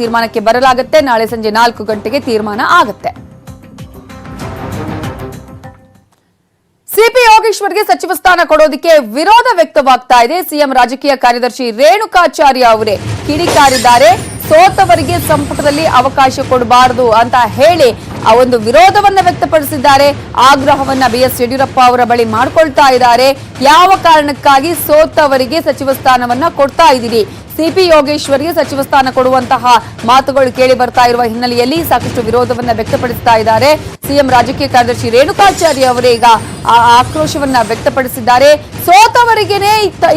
ತೀರ್ಮಾನಕ್ಕೆ ಬರಲಾಗುತ್ತೆ. ನಾಳೆ ಸಂಜೆ ನಾಲ್ಕು ಗಂಟೆಗೆ ತೀರ್ಮಾನ ಆಗುತ್ತೆ. ಸಿಪಿ ಯೋಗೇಶ್ವರ್ಗೆ ಸಚಿವ ಸ್ಥಾನ ಕೊಡೋದಕ್ಕೆ ವಿರೋಧ ವ್ಯಕ್ತವಾಗ್ತಾ ಇದೆ. ಸಿಎಂ ರಾಜಕೀಯ ಕಾರ್ಯದರ್ಶಿ ರೇಣುಕಾಚಾರ್ಯ ಅವರೇ ಕಿಡಿಕಾರಿದ್ದಾರೆ. ಸೋತವರಿಗೆ ಸಂಪುಟದಲ್ಲಿ ಅವಕಾಶ ಕೊಡಬಾರದು ಅಂತ ಹೇಳಿ ಆ ಒಂದು ವಿರೋಧವನ್ನ ವ್ಯಕ್ತಪಡಿಸಿದ್ದಾರೆ. ಆಗ್ರಹವನ್ನ ಬಿಎಸ್ ಯಡಿಯೂರಪ್ಪ ಅವರ ಬಳಿ ಮಾಡ್ಕೊಳ್ತಾ ಇದ್ದಾರೆ. ಯಾವ ಕಾರಣಕ್ಕಾಗಿ ಸೋತವರಿಗೆ ಸಚಿವ ಸ್ಥಾನವನ್ನ ಕೊಡ್ತಾ ಇದ್ದೀರಿ? ಸಿಪಿ ಯೋಗೇಶ್ವರ್ಗೆ ಸಚಿವ ಸ್ಥಾನ ಕೊಡುವಂತಹ ಮಾತುಗಳು ಕೇಳಿ ಬರ್ತಾ ಇರುವ ಹಿನ್ನೆಲೆಯಲ್ಲಿ ಸಾಕಷ್ಟು ವಿರೋಧವನ್ನ ವ್ಯಕ್ತಪಡಿಸ್ತಾ ಇದ್ದಾರೆ. ಸಿಎಂ ರಾಜಕೀಯ ಕಾರ್ಯದರ್ಶಿ ರೇಣುಕಾಚಾರ್ಯ ಅವರೇ ಈಗ ಆಕ್ರೋಶವನ್ನ ವ್ಯಕ್ತಪಡಿಸಿದ್ದಾರೆ. ಸೋತವರಿಗೇನೆ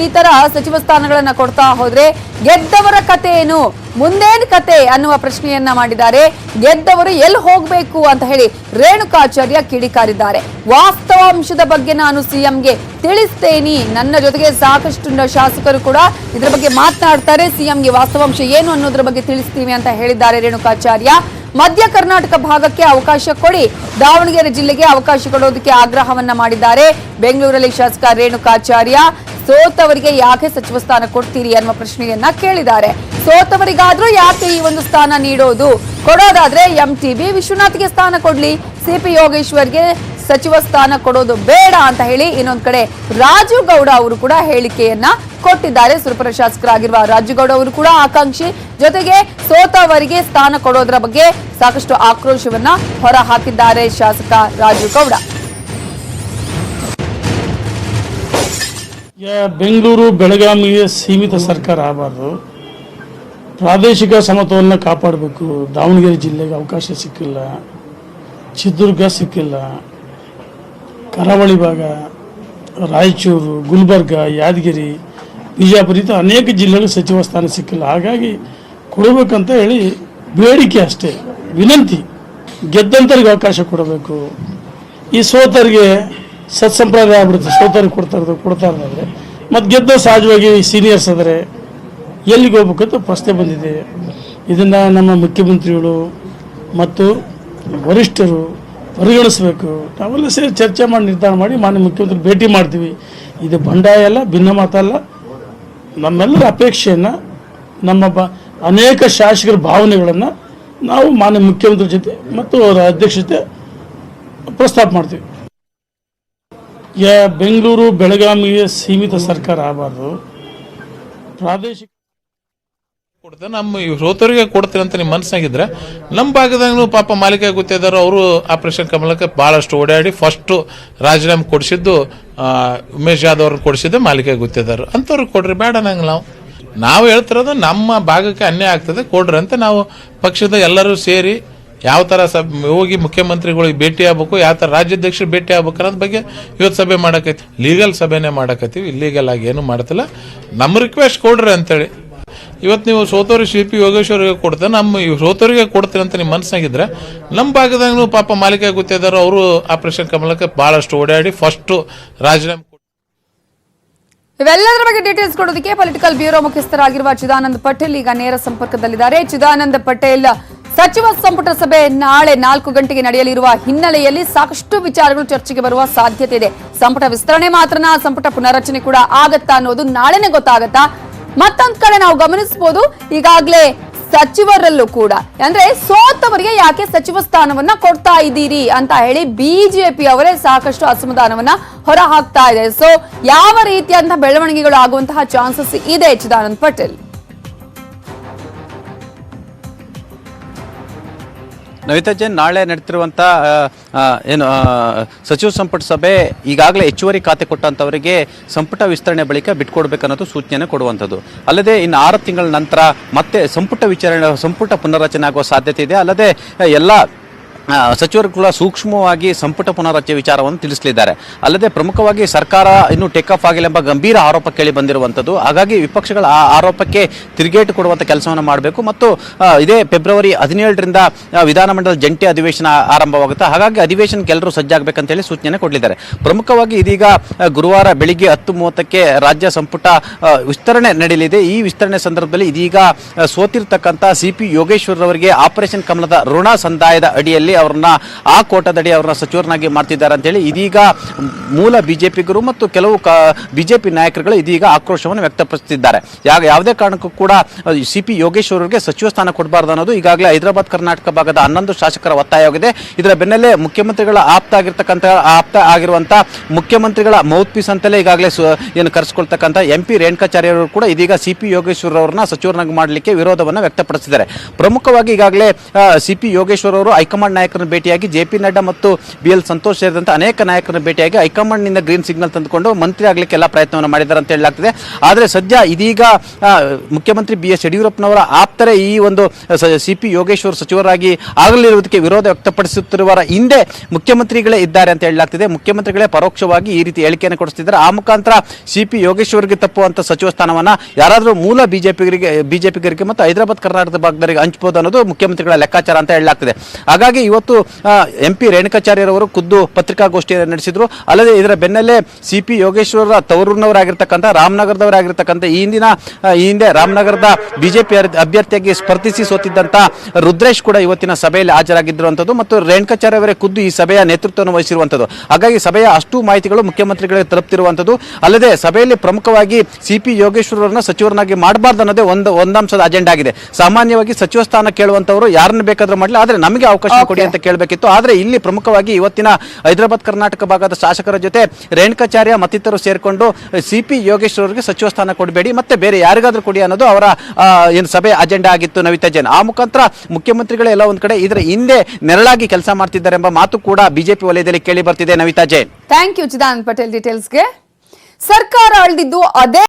ಈ ತರ ಸಚಿವ ಸ್ಥಾನಗಳನ್ನ ಕೊಡ್ತಾ ಹೋದ್ರೆ ಗೆದ್ದವರ ಕಥೆ ಏನು ಮುಂದೇನ್ ಕತೆ ಅನ್ನುವ ಪ್ರಶ್ನೆಯನ್ನ ಮಾಡಿದ್ದಾರೆ. ಗೆದ್ದವರು ಎಲ್ಲಿ ಹೋಗ್ಬೇಕು ಅಂತ ಹೇಳಿ ರೇಣುಕಾಚಾರ್ಯ ಕಿಡಿಕಾರಿದ್ದಾರೆ. ವಾಸ್ತವಾಂಶದ ಬಗ್ಗೆ ನಾನು ಸಿಎಂಗೆ ತಿಳಿಸ್ತೇನೆ. ನನ್ನ ಜೊತೆಗೆ ಸಾಕಷ್ಟು ಶಾಸಕರು ಕೂಡ ಇದರ ಬಗ್ಗೆ ಮಾತನಾಡ್ತಾರೆ. ಸಿಎಂಗೆ ವಾಸ್ತವಾಂಶ ಏನು ಅನ್ನೋದ್ರ ಬಗ್ಗೆ ತಿಳಿಸ್ತೀವಿ ಅಂತ ಹೇಳಿದ್ದಾರೆ ರೇಣುಕಾಚಾರ್ಯ. ಮಧ್ಯ ಕರ್ನಾಟಕ ಭಾಗಕ್ಕೆ ಅವಕಾಶ ಕೊಡಿ. ದಾವಣಗೆರೆ ಜಿಲ್ಲೆಗೆ ಅವಕಾಶ ಕೊಡೋದಕ್ಕೆ ಆಗ್ರಹವನ್ನ ಮಾಡಿದ್ದಾರೆ. ಬೆಂಗಳೂರಲ್ಲಿ ಶಾಸಕ ರೇಣುಕಾಚಾರ್ಯ. ಸೋತವರಿಗೆ ಯಾಕೆ ಸಚಿವ ಸ್ಥಾನ ಕೊಡ್ತೀರಿ ಅನ್ನುವ ಪ್ರಶ್ನೆಯನ್ನ ಕೇಳಿದ್ದಾರೆ. ಸೋತವರಿಗಾದ್ರೂ ಯಾಕೆ ಈ ಒಂದು ಸ್ಥಾನ ನೀಡೋದು? ಕೊಡೋದಾದ್ರೆ ಎಂ ಟಿ ಬಿ ವಿಶ್ವನಾಥ್ಗೆ ಸ್ಥಾನ ಕೊಡ್ಲಿ. ಸಿಪಿ ಯೋಗೇಶ್ವರ್ಗೆ ಸಚಿವ ಸ್ಥಾನ ಕೊಡೋದು ಬೇಡ ಅಂತ ಹೇಳಿ ಇನ್ನೊಂದ್ ಕಡೆ ರಾಜು ಗೌಡ ಅವರು ಕೂಡ ಹೇಳಿಕೆಯನ್ನ ಕೊಟ್ಟಿದ್ದಾರೆ. ಸುರಪುರ ಶಾಸಕರಾಗಿರುವ ರಾಜುಗೌಡ ಅವರು ಕೂಡ ಆಕಾಂಕ್ಷಿ. ಜೊತೆಗೆ ಸೋತವರಿಗೆ ಸ್ಥಾನ ಕೊಡೋದ್ರ ಬಗ್ಗೆ ಸಾಕಷ್ಟು ಆಕ್ರೋಶವನ್ನ ಹೊರ ಹಾಕಿದ್ದಾರೆ ಶಾಸಕ ರಾಜು ಗೌಡ. ಬೆಂಗಳೂರು ಬೆಳಗಾವಿಗೆ ಸೀಮಿತ ಸರ್ಕಾರ ಆಗಬಾರ್ದು. ಪ್ರಾದೇಶಿಕ ಸಮತೋಲನ ಕಾಪಾಡಬೇಕು. ದಾವಣಗೆರೆ ಜಿಲ್ಲೆಗೆ ಅವಕಾಶ ಸಿಕ್ಕಿಲ್ಲ. ಚಿತ್ರದುರ್ಗ ಸಿಕ್ಕಿಲ್ಲ. ಕರಾವಳಿ ಭಾಗ, ರಾಯಚೂರು, ಗುಲ್ಬರ್ಗ, ಯಾದಗಿರಿ, ಬಿಜಾಪುರ ಅನೇಕ ಜಿಲ್ಲೆಗಳು ಸಚಿವ ಸ್ಥಾನ ಸಿಕ್ಕಿಲ್ಲ. ಹಾಗಾಗಿ ಕೊಡಬೇಕಂತ ಹೇಳಿ ಬೇಡಿಕೆ ಅಷ್ಟೇ. ವಿನಂತಿ. ಗೆದ್ದಂಥವ್ರಿಗೆ ಅವಕಾಶ ಕೊಡಬೇಕು. ಈ ಸೋತರಿಗೆ ಸತ್ಸಂಪ್ರದಾಯ ಆಗ್ಬಿಡುತ್ತೆ ಸೋತರಿಗೆ ಇರೋದು ಕೊಡ್ತಾ ಇರೋದಾದ್ರೆ. ಮತ್ತು ಗೆದ್ದು ಸಹಜವಾಗಿ ಸೀನಿಯರ್ಸ್ ಆದರೆ ಎಲ್ಲಿಗೆ ಹೋಗ್ಬೇಕಂತ ಪ್ರಶ್ನೆ ಬಂದಿದೆ. ಇದನ್ನು ನಮ್ಮ ಮುಖ್ಯಮಂತ್ರಿಗಳು ಮತ್ತು ವರಿಷ್ಠರು ಪರಿಗಣಿಸಬೇಕು. ನಾವೆಲ್ಲ ಸೇರಿ ಚರ್ಚೆ ಮಾಡಿ, ನಿರ್ಧಾರ ಮಾಡಿ ಮಾನ್ಯ ಮುಖ್ಯಮಂತ್ರಿ ಭೇಟಿ ಮಾಡ್ತೀವಿ. ಇದು ಬಂಡಾಯ ಅಲ್ಲ, ಭಿನ್ನ ಮಾತಲ್ಲ ನಮ್ಮೆಲ್ಲರ ಅಪೇಕ್ಷೆಯನ್ನು ನಮ್ಮ ಬ, ಅನೇಕ ಶಾಸಕರ ಭಾವನೆಗಳನ್ನು ನಾವು ಮಾನ್ಯ ಮುಖ್ಯಮಂತ್ರಿ ಜೊತೆ ಮತ್ತು ಅವರ ಅಧ್ಯಕ್ಷತೆ ಪ್ರಸ್ತಾಪ ಮಾಡ್ತೀವಿ. ಯಾ ಬೆಂಗಳೂರು ಬೆಳಗಾವಿಗೆ ಸೀಮಿತ ಸರ್ಕಾರ ಆಗಬಾರ್ದು. ಪ್ರಾದೇಶಿಕ ಕೊಡ್ತೇನೆ ನಮ್ಮ ಶ್ರೋತರಿಗೆ ಕೊಡ್ತೀನಿ ಅಂತ ನಿಮ್ಮ ಮನಸ್ಸಾಗಿದ್ರೆ, ನಮ್ಮ ಭಾಗದಾಗೂ ಪಾಪ ಮಾಲೀಕ ಗೊತ್ತಿದ್ದಾರೋ ಅವರು ಆಪರೇಷನ್ ಕಮಲಕ್ಕೆ ಭಾಳಷ್ಟು ಓಡಾಡಿ ಫಸ್ಟು ರಾಜೀನಾಮೆ ಕೊಡಿಸಿದ್ದು ಉಮೇಶ್ ಯಾದವ್ ಅವ್ರನ್ನ ಕೊಡಿಸಿದ್ದು ಮಾಲೀಕ ಗೊತ್ತಿದ್ದಾರೆ ಅಂಥವ್ರಿಗೆ ಕೊಡ್ರಿ, ಬೇಡ ನಂಗೆ ನಾವು. ನಾವು ಹೇಳ್ತಿರೋದು ನಮ್ಮ ಭಾಗಕ್ಕೆ ಅನ್ಯಾಯ ಆಗ್ತದೆ, ಕೊಡ್ರಿ ಅಂತ ನಾವು ಪಕ್ಷದ ಎಲ್ಲರೂ ಸೇರಿ ಯಾವ ಥರ ಸಬ್ ಹೋಗಿ ಮುಖ್ಯಮಂತ್ರಿಗಳಿಗೆ ಭೇಟಿ ಆಗ್ಬೇಕು, ಯಾವ ಥರ ರಾಜ್ಯಾಧ್ಯಕ್ಷರು ಭೇಟಿ ಆಗ್ಬೇಕು ಅನ್ನೋದ್ ಬಗ್ಗೆ ಇವತ್ತು ಸಭೆ ಮಾಡಕೈತಿ ಲೀಗಲ್ ಸಭೆನೇ ಮಾಡಕತ್ತೀವಿ ಇಲ್ಲೀಗಲ್ ಆಗಿ ಏನು ಮಾಡ್ತಿಲ್ಲ. ನಮ್ಮ ರಿಕ್ವೆಸ್ಟ್ ಕೊಡ್ರಿ ಅಂತೇಳಿ. ಇವತ್ತು ನೀವು ಸೋತವ್ರಿಗೆ ಶಿಲ್ಪಿ ಯೋಗೇಶ್ವರಿಗೆ ಕೊಡ್ತೇನೆ, ನಮ್ಮ ಈ ಸೋತವರಿಗೆ ಕೊಡ್ತೀನಿ ಅಂತ ನಿಮ್ಮ ಮನಸ್ಸಾಗಿದ್ರೆ ನಮ್ಮ ಭಾಗದಾಗೂ ಪಾಪ ಮಾಲಿಕ ಗೊತ್ತಿದ್ದಾರೆ ಅವರು ಆಪರೇಷನ್ ಕಮಲಕ್ಕೆ ಭಾಳಷ್ಟು ಓಡಾಡಿ ಫಸ್ಟು ರಾಜೀನಾಮೆ ಇವೆಲ್ಲದರ ಬಗ್ಗೆ ಡೀಟೇಲ್ಸ್ ಕೊಡೋದಕ್ಕೆ ಪೊಲಿಟಿಕಲ್ ಬ್ಯೂರೋ ಮುಖ್ಯಸ್ಥರಾಗಿರುವ ಚಿದಾನಂದ ಪಟೇಲ್ ಈಗ ನೇರ ಸಂಪರ್ಕದಲ್ಲಿದ್ದಾರೆ. ಚಿದಾನಂದ ಪಟೇಲ್ ಸಚಿವ ಸಂಪುಟ ಸಭೆ ನಾಳೆ ನಾಲ್ಕು ಗಂಟೆಗೆ ನಡೆಯಲಿರುವ ಹಿನ್ನೆಲೆಯಲ್ಲಿ ಸಾಕಷ್ಟು ವಿಚಾರಗಳು ಚರ್ಚೆಗೆ ಬರುವ ಸಾಧ್ಯತೆ ಇದೆ. ಸಂಪುಟ ವಿಸ್ತರಣೆ ಮಾತ್ರನಾ, ಸಂಪುಟ ಪುನರಚನೆ ಕೂಡ ಆಗತ್ತಾ ಅನ್ನೋದು ನಾಳೆನೆ ಗೊತ್ತಾಗತ್ತಾ? ಮತ್ತೊಂದ್ ಕಡೆ ನಾವು ಗಮನಿಸಬಹುದು ಈಗಾಗಲೇ ಸಚಿವರಲ್ಲೂ ಕೂಡ. ಅಂದ್ರೆ ಸೋತವರಿಗೆ ಯಾಕೆ ಸಚಿವ ಸ್ಥಾನವನ್ನ ಕೊಡ್ತಾ ಇದ್ದೀರಿ ಅಂತ ಹೇಳಿ ಬಿಜೆಪಿ ಅವರೇ ಸಾಕಷ್ಟು ಅಸಮಾಧಾನವನ್ನ ಹೊರ ಹಾಕ್ತಾ ಇದೆ ಸೊ ಯಾವ ರೀತಿಯಂತಹ ಬೆಳವಣಿಗೆಗಳು ಆಗುವಂತಹ ಚಾನ್ಸಸ್ ಇದೆ ಚಿದಾನಂದ್ ಪಟೇಲ್? ನವಿತಾ ಜೈನ್ ನಾಳೆ ನಡೆತಿರುವಂಥ ಏನು ಸಚಿವ ಸಂಪುಟ ಸಭೆ ಈಗಾಗಲೇ ಹೆಚ್ಚುವರಿ ಖಾತೆ ಕೊಟ್ಟಂಥವರಿಗೆ ಸಂಪುಟ ವಿಸ್ತರಣೆ ಬಳಿಕ ಬಿಟ್ಕೊಡ್ಬೇಕನ್ನೋದು ಸೂಚನೆ ಕೊಡುವಂಥದ್ದು. ಅಲ್ಲದೆ ಇನ್ನು ಆರು ತಿಂಗಳ ನಂತರ ಮತ್ತೆ ಸಂಪುಟ ವಿಚಾರಣೆ, ಸಂಪುಟ ಪುನರ್ರಚನೆ ಆಗುವ ಸಾಧ್ಯತೆ ಇದೆ. ಅಲ್ಲದೆ ಎಲ್ಲ ಸಚಿವರು ಕೂಡ ಸೂಕ್ಷ್ಮವಾಗಿ ಸಂಪುಟ ಪುನರ್ರಚನೆ ವಿಚಾರವನ್ನು ತಿಳಿಸಲಿದ್ದಾರೆ. ಅಲ್ಲದೆ ಪ್ರಮುಖವಾಗಿ ಸರ್ಕಾರ ಇನ್ನೂ ಟೇಕ್ ಆಫ್ ಆಗಿಲ್ಲ ಎಂಬ ಗಂಭೀರ ಆರೋಪ ಕೇಳಿ ಬಂದಿರುವಂಥದ್ದು. ಹಾಗಾಗಿ ವಿಪಕ್ಷಗಳ ಆ ಆರೋಪಕ್ಕೆ ತಿರುಗೇಟು ಕೊಡುವಂಥ ಕೆಲಸವನ್ನು ಮಾಡಬೇಕು ಮತ್ತು ಇದೇ ಫೆಬ್ರವರಿ ಹದಿನೇಳರಿಂದ ವಿಧಾನಮಂಡಲ ಜಂಟಿ ಅಧಿವೇಶನ ಆರಂಭವಾಗುತ್ತೆ. ಹಾಗಾಗಿ ಅಧಿವೇಶನಕ್ಕೆ ಎಲ್ಲರೂ ಸಜ್ಜಾಗಬೇಕಂತೇಳಿ ಸೂಚನೆ ಕೊಡಲಿದ್ದಾರೆ. ಪ್ರಮುಖವಾಗಿ ಇದೀಗ ಗುರುವಾರ ಬೆಳಿಗ್ಗೆ ಹತ್ತು ಮೂವತ್ತಕ್ಕೆ ರಾಜ್ಯ ಸಂಪುಟ ವಿಸ್ತರಣೆ ನಡೆಯಲಿದೆ ಈ ವಿಸ್ತರಣೆ ಸಂದರ್ಭದಲ್ಲಿ ಇದೀಗ ಸೋತಿರ್ತಕ್ಕಂಥ ಸಿ ಪಿ ಯೋಗೇಶ್ವರ್ರವರಿಗೆ ಆಪರೇಷನ್ ಕಮಲದ ಋಣ ಸಂದಾಯದ ಅಡಿಯಲ್ಲಿ ಅವ್ರನ್ನ, ಆ ಕೋಟದಡಿ ಅವ್ರನ್ನ ಸಚಿವರನ್ನಾಗಿ ಮಾಡ್ತಿದ್ದಾರೆ ಅಂತೇಳಿ ಇದೀಗ ಮೂಲ ಬಿಜೆಪಿಗರು ಮತ್ತು ಕೆಲವು ಬಿಜೆಪಿ ನಾಯಕರುಗಳು ಇದೀಗ ಆಕ್ರೋಶವನ್ನು ವ್ಯಕ್ತಪಡಿಸುತ್ತಿದ್ದಾರೆ ಯಾವ, ಯಾವುದೇ ಕಾರಣಕ್ಕೂ ಕೂಡ ಸಿ ಪಿ ಯೋಗೇಶ್ವರ್ ಅವರಿಗೆ ಸಚಿವ ಸ್ಥಾನ ಕೊಡಬಾರ್ದು ಅನ್ನೋದು ಈಗಾಗಲೇ ಹೈದರಾಬಾದ್, ಕರ್ನಾಟಕ ಭಾಗದ ಹನ್ನೊಂದು ಶಾಸಕರ ಒತ್ತಾಯವಾಗಿದೆ ಇದರ ಬೆನ್ನಲ್ಲೇ ಮುಖ್ಯಮಂತ್ರಿಗಳ ಆಪ್ತ ಆಗಿರ್ತಕ್ಕಂಥ, ಆಪ್ತ ಆಗಿರುವಂತ ಮುಖ್ಯಮಂತ್ರಿಗಳ ಮೌತ್ ಪೀಸ್ ಅಂತಲೇ ಈಗಾಗಲೇ ಏನು ಕರೆಸ್ಕೊಳ್ತಕ್ಕಂಥ ಎಂ ಪಿ ರೇಣುಕಾಚಾರ್ಯ ಅವರು ಕೂಡ ಇದೀಗ ಸಿ ಪಿ ಯೋಗೇಶ್ವರ್ ಅವರನ್ನ ಸಚಿವರನ್ನಾಗಿ ಮಾಡಲಿಕ್ಕೆ ವಿರೋಧವನ್ನು ವ್ಯಕ್ತಪಡಿಸಿದ್ದಾರೆ. ಪ್ರಮುಖವಾಗಿ ಈಗಾಗಲೇ ಸಿ ಪಿ ಯೋಗೇಶ್ವರ್ ಅವರು ಹೈಕಮಾಂಡ್ ನಾಯಕರನ್ನು ಭೇಟಿಯಾಗಿ ಜೆ ಪಿ ನಡ್ಡಾ ಮತ್ತು ಬಿ ಎಲ್ ಸಂತೋಷ್ ಸೇರಿದಂತೆ ಅನೇಕ ನಾಯಕರನ್ನು ಭೇಟಿಯಾಗಿ ಹೈಕಮಾಂಡ್ನಿಂದ ಗ್ರೀನ್ ಸಿಗ್ನಲ್ ತಂದುಕೊಂಡು ಮಂತ್ರಿ ಆಗಲಿಕ್ಕೆ ಎಲ್ಲ ಪ್ರಯತ್ನವನ್ನು ಮಾಡಿದ್ದಾರೆ ಅಂತ ಹೇಳಲಾಗ್ತದೆ. ಆದರೆ ಸದ್ಯ ಇದೀಗ ಮುಖ್ಯಮಂತ್ರಿ ಬಿ ಎಸ್ ಯಡಿಯೂರಪ್ಪನವರ ಆಪ್ತರೇ ಈ ಒಂದು ಸಿ ಪಿ ಯೋಗೇಶ್ವರ್ ಸಚಿವರಾಗಿ ಆಗಲಿರುವುದಕ್ಕೆ ವಿರೋಧ ವ್ಯಕ್ತಪಡಿಸುತ್ತಿರುವವರ ಹಿಂದೆ ಮುಖ್ಯಮಂತ್ರಿಗಳೇ ಇದ್ದಾರೆ ಅಂತ ಹೇಳಲಾಗ್ತಿದೆ. ಮುಖ್ಯಮಂತ್ರಿಗಳೇ ಪರೋಕ್ಷವಾಗಿ ಈ ರೀತಿ ಹೇಳಿಕೆಯನ್ನು ಕೊಡಿಸ್ತಿದ್ದಾರೆ. ಆ ಮುಖಾಂತರ ಸಿ ಪಿ ಯೋಗೇಶ್ವರ್ಗೆ ತಪ್ಪುವಂಥ ಸಚಿವ ಸ್ಥಾನವನ್ನ ಯಾರಾದರೂ ಮೂಲ ಬಿಜೆಪಿಗರಿಗೆ ಬಿಜೆಪಿಗರಿಗೆ ಮತ್ತು ಹೈದರಾಬಾದ್ ಕರ್ನಾಟಕದ ಭಾಗದವರಿಗೆ ಹಂಚಬಹುದು ಅನ್ನೋದು ಮುಖ್ಯಮಂತ್ರಿಗಳ ಲೆಕ್ಕಾಚಾರ ಅಂತ ಹೇಳಲಾಗ್ತಿದೆ. ಹಾಗಾಗಿ ಇವತ್ತು ಎಂ ಪಿ ರೇಣುಕಾಚಾರ್ಯರವರು ಖುದ್ದು ಪತ್ರಿಕಾಗೋಷ್ಠಿಯನ್ನು ನಡೆಸಿದ್ರು. ಅಲ್ಲದೆ ಇದರ ಬೆನ್ನಲ್ಲೇ ಸಿ ಪಿ ಯೋಗೇಶ್ವರ ತವರೂರಿನವರಾಗಿರ್ತಕ್ಕಂಥ, ರಾಮನಗರದವರಾಗಿರ್ತಕ್ಕಂಥ, ಈ ಹಿಂದಿನ ಈ ಹಿಂದೆ ರಾಮನಗರದ ಬಿಜೆಪಿ ಅಭ್ಯರ್ಥಿಯಾಗಿ ಸ್ಪರ್ಧಿಸಿ ಸೋತಿದ್ದಂಥ ರುದ್ರೇಶ್ ಕೂಡ ಇವತ್ತಿನ ಸಭೆಯಲ್ಲಿ ಹಾಜರಾಗಿದ್ದಿರುವಂಥದ್ದು ಮತ್ತು ರೇಣುಕಾಚಾರ್ಯ ಅವರೇ ಖುದ್ದು ಈ ಸಭೆಯ ನೇತೃತ್ವವನ್ನು ವಹಿಸಿರುವಂಥದ್ದು. ಹಾಗಾಗಿ ಸಭೆಯ ಅಷ್ಟು ಮಾಹಿತಿಗಳು ಮುಖ್ಯಮಂತ್ರಿಗಳಿಗೆ ತಲುಪ್ತಿರುವಂಥದ್ದು. ಅಲ್ಲದೆ ಸಭೆಯಲ್ಲಿ ಪ್ರಮುಖವಾಗಿ ಸಿ ಪಿ ಯೋಗೇಶ್ವರರನ್ನ ಸಚಿವರನ್ನಾಗಿ ಮಾಡಬಾರ್ದು ಅನ್ನೋದೇ ಒಂದು, ಒಂದಂಶದ ಅಜೆಂಡಾ ಆಗಿದೆ. ಸಾಮಾನ್ಯವಾಗಿ ಸಚಿವ ಸ್ಥಾನ ಕೇಳುವಂತವರು ಯಾರನ್ನ ಬೇಕಾದರೂ ಮಾಡಲಿ, ಆದರೆ ನಮಗೆ ಅವಕಾಶ ಕೊಡಿ ಅಂತ ಕೇಳಬೇಕಿತ್ತು. ಆದರೆ ಇಲ್ಲಿ ಪ್ರಮುಖವಾಗಿ ಇವತ್ತಿನ ಹೈದರಾಬಾದ್ ಕರ್ನಾಟಕ ಭಾಗದ ಶಾಸಕರ ಜೊತೆ ರೇಣುಕಾಚಾರ್ಯ ಮತ್ತಿತರರು ಸೇರಿಕೊಂಡು ಸಿ ಪಿ ಯೋಗೇಶ್ವರರಿಗೆ ಸಚಿವ ಸ್ಥಾನ ಕೊಡಬೇಡಿ, ಮತ್ತೆ ಬೇರೆ ಯಾರಿಗಾದರೂ ಕೊಡಿ ಅನ್ನೋದು ಅವರ ಏನು ಸಭೆ ಅಜೆಂಡಾ ಆಗಿತ್ತು ನವಿತಾ ಜೈನ್. ಆ ಮುಖಾಂತರ ಮುಖ್ಯಮಂತ್ರಿಗಳೇ ಎಲ್ಲ ಒಂದ್ ಕಡೆ ಇದರ ಹಿಂದೆ ನೆರಳಾಗಿ ಕೆಲಸ ಮಾಡ್ತಿದ್ದಾರೆ ಎಂಬ ಮಾತು ಕೂಡ ಬಿಜೆಪಿ ವಲಯದಲ್ಲಿ ಕೇಳಿ ಬರ್ತಿದೆ ನವಿತಾ ಜೈನ್. ಥ್ಯಾಂಕ್ ಯು ಚಿದಾನಂದ್ ಪಟೇಲ್ ಡೀಟೇಲ್ಸ್ಗೆ ಸರ್ಕಾರ ಅಳ್ದಿದ್ದು ಅದೇ